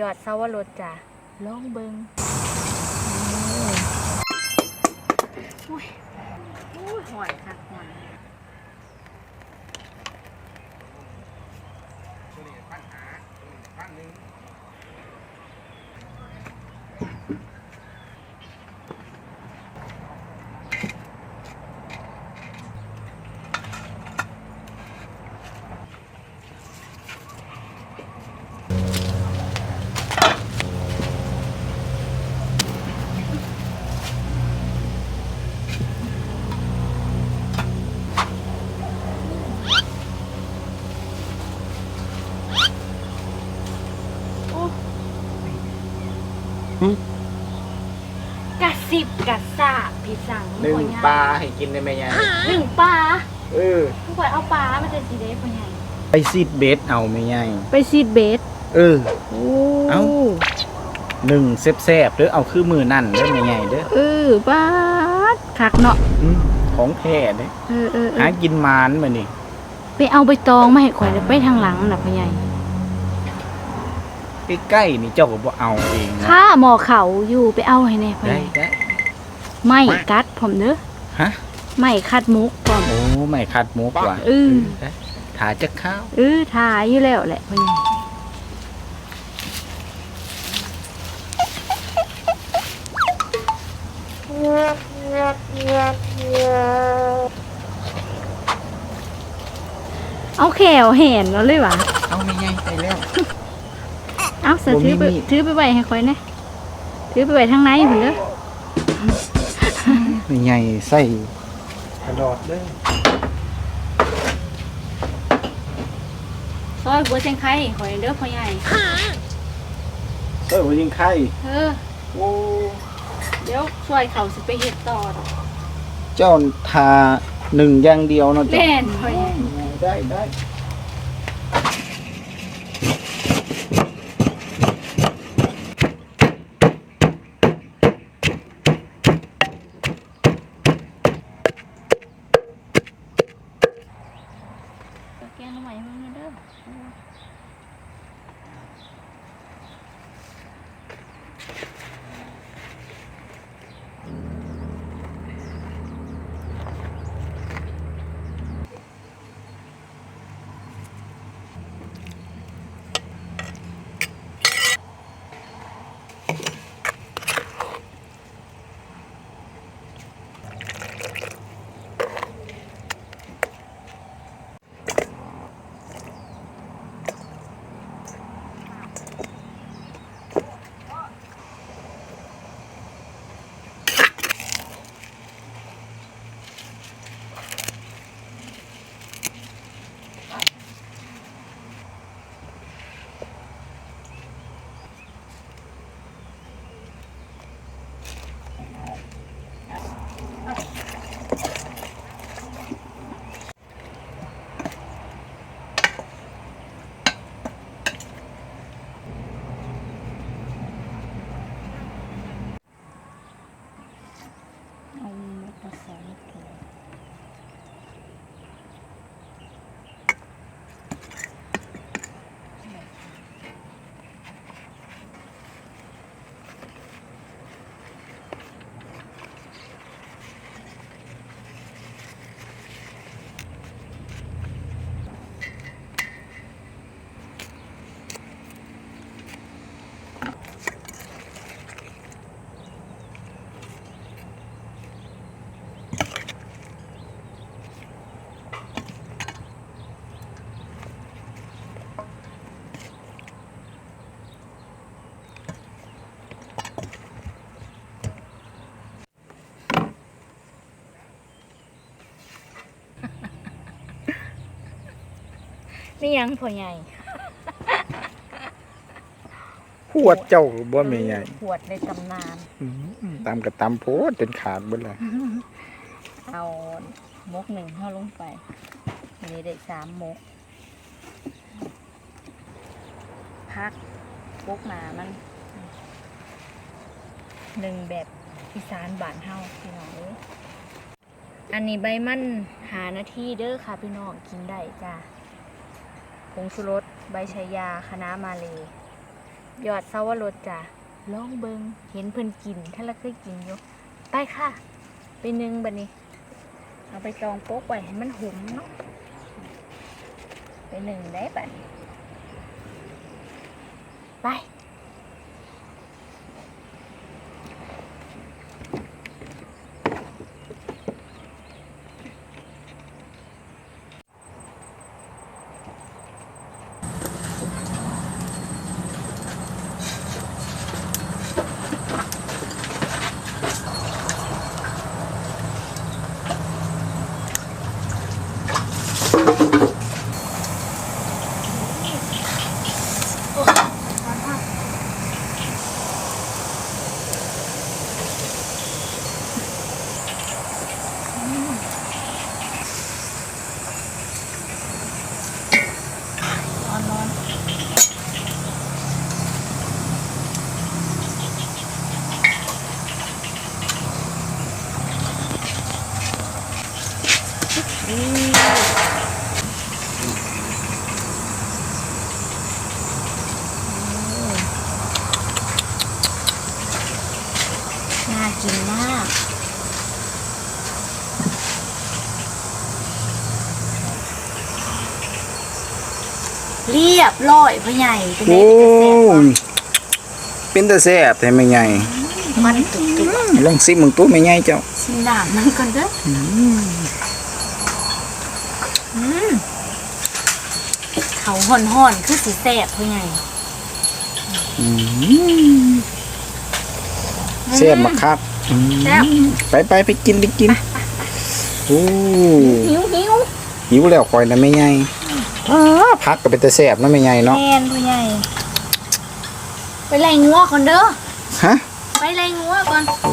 ยอดเสาวรสจ้ะลองเบิงโอ้ยอุ้ยหอยค่ะหอน กะสิบกะสาบพี่สั่งหนึ่งพ่อใญ่ปลาให้กินได้ไหมยายหนึ่งปลาเออผู้ข่อยเอาปลามาจะสีเด้พ่อใหญ่ไปซีดเบสเอาไหมยายไปซีดเบสเออโอ้เอ้าหนึ่งแซ่บๆเด้อเอาคือมือนั่นเด้อแม่ใหญ่เด้อเออบ้าดคักเนาะอืมของแท้เด้อเออเออเอหาอกินหมานมานี่ไปเอาใบตองมาให้ข่อยแล้วไปทางหลังน่ะพ่อใหญ่ ใกล้ๆนี่เจ้าก็บ่เอาเองนะข้าหมอเขาอยู่ไปเอาให้แน่พ่อได้ใหญ่ได้ ไม่กัดผมเด้อฮะ ไม่คัดมุกผมโอ้ไม่คัดหมูกว่าเออได้ถาจะข้าวเออทายอยู่แล้วแหละพ่อใหญ่เอาแขวเห็นแล้วเลยวะ เอาแม่ใหญ่ไปแล้ว เอาเสือบ่มีถือไปมีด ถือไปไว้ให้ข่อยนะถือไปไว้ทางในพุ่นเด้อแม่ใหญ่ใส่ตลอดเด้อซอยบัวเชียงไข่ข่อยเด้อพ่อใหญ่เออบ่ยิงไข่เออโอ้เดี๋ยวช่วยเขาสิไปเฮ็ดต่อดอกเจ้าทาหนึ่งอย่างเดียวเนาะเจ้าแม่นพ่อใหญ่ได้ได้ นี่ยังพ่อใหญ่ขวดเจ้าบ่แม่ใหญ่ขวดในตำนานอืมตามกระตำโพดจนขาดเบิดเลยเอามกหนึ่งเข้าลงไปอันนี้ได้สามมกพักปกหนามันหนึ่งแบบอีสานบานเฮาพี่น้องเอ้ยอันนี้ใบมันหานาทีเด้อค่ะพี่น้องกินได้จ้า ผงชูรสใบชายาคณะน้ามาเลยยอดซาวรสจ้ะลองเบิงเห็นเพิ่นกินถ้าเราเคยกินอยู่ไปค่ะ ไปนึ่งบัดนี้ เอาไปจองโป๊กไว้ให้มันหุมเนาะไปหนึ่งได้บัดนี้ไป ร้อนร้อนน่ากินมาก เรียบร้อยพ่อใหญ่เป็นโอ้ไงเป็นจะแซ่บบ่เป็นตาแซ่บแต่แม่ใหญ่มันตุกตุกลองซิมึงตู้แม่ใหญ่เจ้าชิมน้ำมันก่อนเด้อออืมเขาห่อนห่อนๆคือสีแสบพ่อใหญ่อืมแซ่บมากครับอืมแซ่บไปไปไปกินไปกินโอ้หิวหิวหิวแล้วคอยนะแม่ใหญ่ อ้าพักก็เป็นตาแซ่บเนาะแม่ใหญ่เนาะแมนพ่อใหญ่ ไปไล่งัวก่อนเด้อฮะ ไปไล่งัวก่อนโอ้